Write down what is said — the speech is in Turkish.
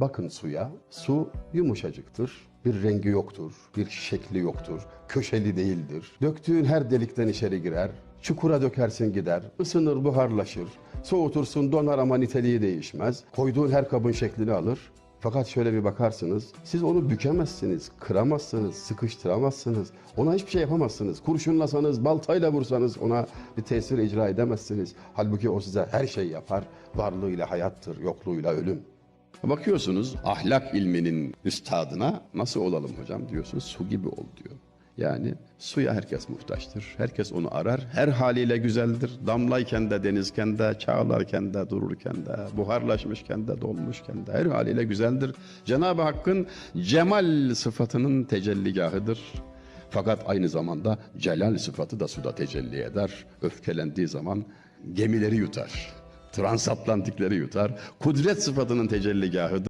Bakın suya. Su yumuşacıktır. Bir rengi yoktur, bir şekli yoktur, köşeli değildir. Döktüğün her delikten içeri girer, çukura dökersin gider, ısınır buharlaşır, soğutursun donar ama niteliği değişmez. Koyduğun her kabın şeklini alır. Fakat şöyle bir bakarsınız, siz onu bükemezsiniz, kıramazsınız, sıkıştıramazsınız, ona hiçbir şey yapamazsınız. Kurşunlasanız, baltayla vursanız ona bir tesir icra edemezsiniz. Halbuki o size her şey yapar, varlığıyla hayattır, yokluğuyla ölüm. Bakıyorsunuz ahlak ilminin üstadına nasıl olalım hocam diyorsunuz su gibi ol diyor. Yani suya herkes muhtaçtır. Herkes onu arar. Her haliyle güzeldir. Damlayken de, denizken de, çağlarken de, dururken de, buharlaşmışken de, dolmuşken de her haliyle güzeldir. Cenab-ı Hakk'ın cemal sıfatının tecelligahıdır. Fakat aynı zamanda celal sıfatı da suda tecelli eder. Öfkelendiği zaman gemileri yutar. Transatlantikleri yutar. Kudret sıfatının tecelligahıdır.